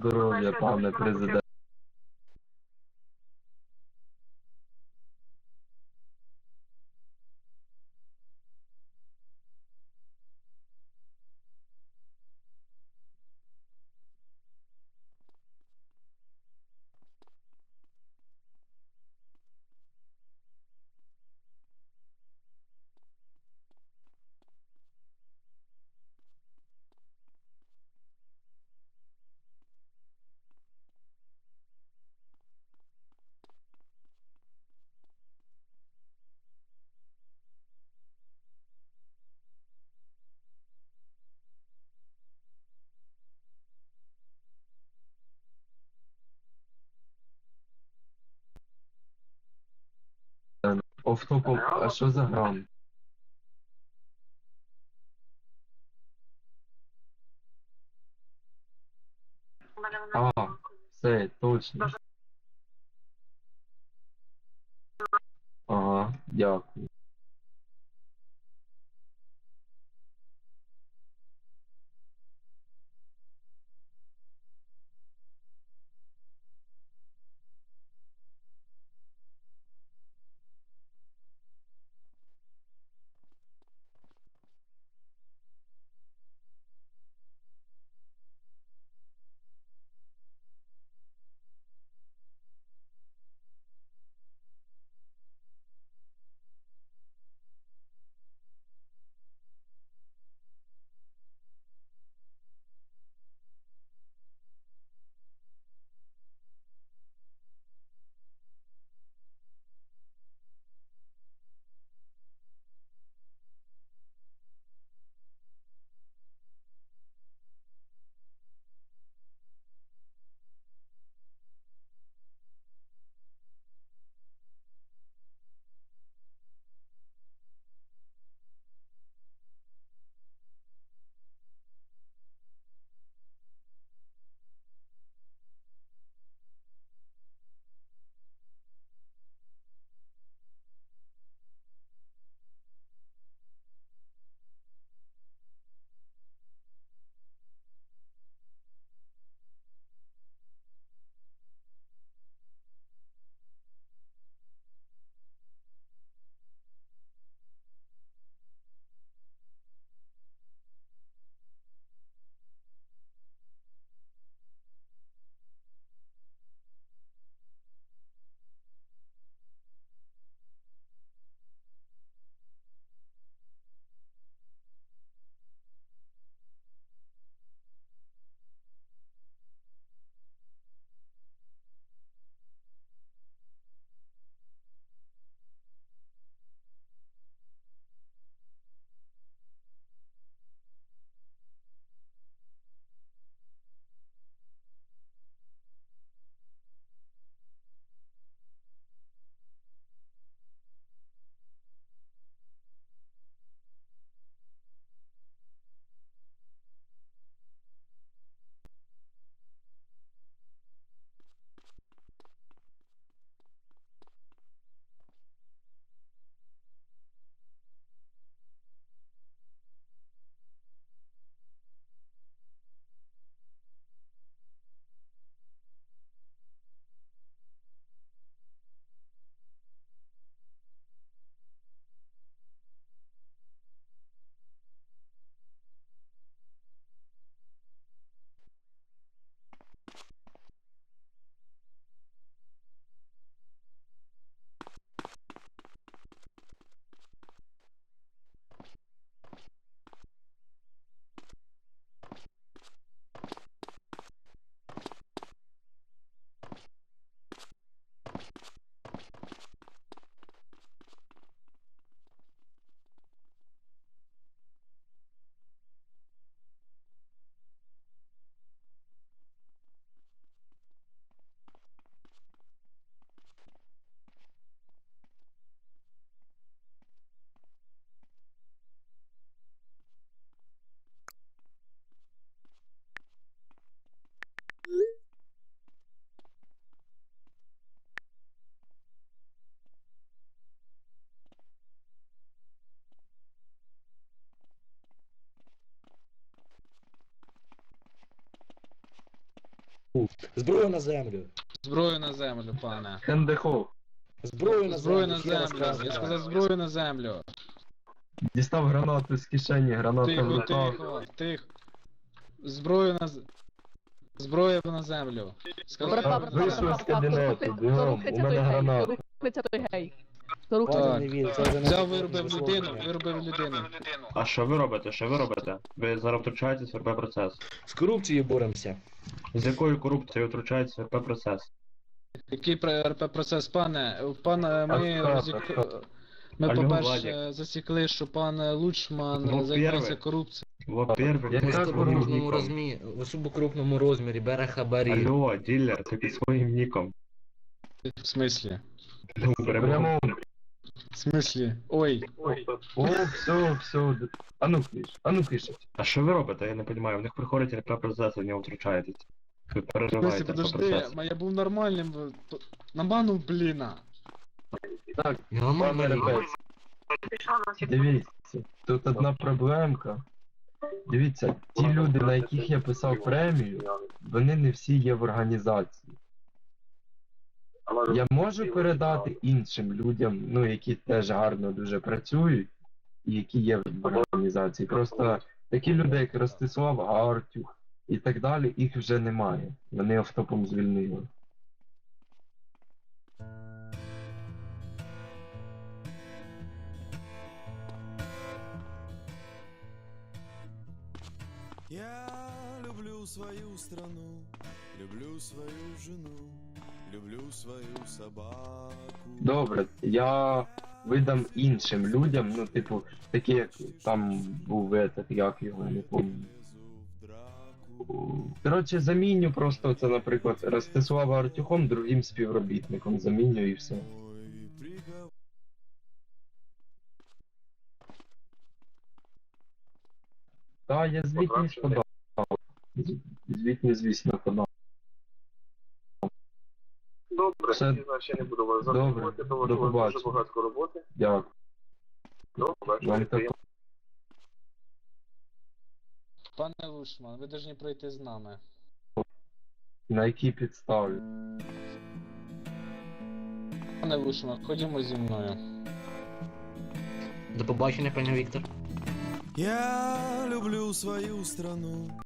Здоров'я, пане президент. Офтопом, а що за грам? А, все, точно. Ага, дякую. Зброю на землю. Зброю на землю, пане. Хендехов. Зброю на Зброю землю. на ще раз землю. кажу. Я сказав зброю на землю. Дістав гранату з кишені, граната Тихо, руках. тихо, тихо. Зброю на з- Зброю на землю. Сказав вийшов з кабінету, бігом, у мене граната. Рухається той гей. Не це вже не Взяв, виробив людину, виробив людину. А що ви робите? Що ви робите? Ви зараз втручаєтесь в РП процес. З корупцією боремося. З якою корупцією втручаєтесь в РП процес? Який про- РП процес, пане? Пане, ми А розік... Ми, Алло, по-перше, Владик. засікли, що пан Лучман Ну, займається корупцією. Во-первых, Я В своїм корупцію крупному ніком. розмі... в субкрупному розмірі бере хабарі. Алло, ділер, ти під своїм ніком. В смислі? Ну. Прямо. В смислі? Ой, Ой. О, все, все. А ну кліш, а ну кліш. А що ви робите? Я не розумію. В них приходить РП процес, ви в нього втручаєтесь. Ви переживаєте подожди, ма- я був нормальним. в- то- Наманув, бліна. Так, пане. Ребець. Дивіться, тут одна проблемка. Дивіться, ті люди, на яких я писав премію, вони не всі є в організації. Я можу передати іншим людям, ну, які теж гарно дуже працюють, і які є в організації. Просто такі люди, як Ростислав Гартюх і так далі, їх вже немає. Вони автопом звільнили. Я люблю свою страну, люблю свою жену, люблю свою собаку. Добре, я видам іншим людям, ну, типу, такі, як там був этот, як його, не пам'ятаю. Коротше, заміню просто це, наприклад, Ростислава Артюхом другим співробітником. Заміню і все. Мой приговор. Та, я звітність подав. З- Звітні, звісно, подав. Добре, Все. я не буду вас Добре. затримувати, тому До що у вас дуже побачення. багато роботи. Дякую. Так. Пане Лучман, ви повинні пройти з нами. На якій підставі? Пане Лучман, ходімо зі мною. До побачення, пане Віктор. Я люблю свою страну,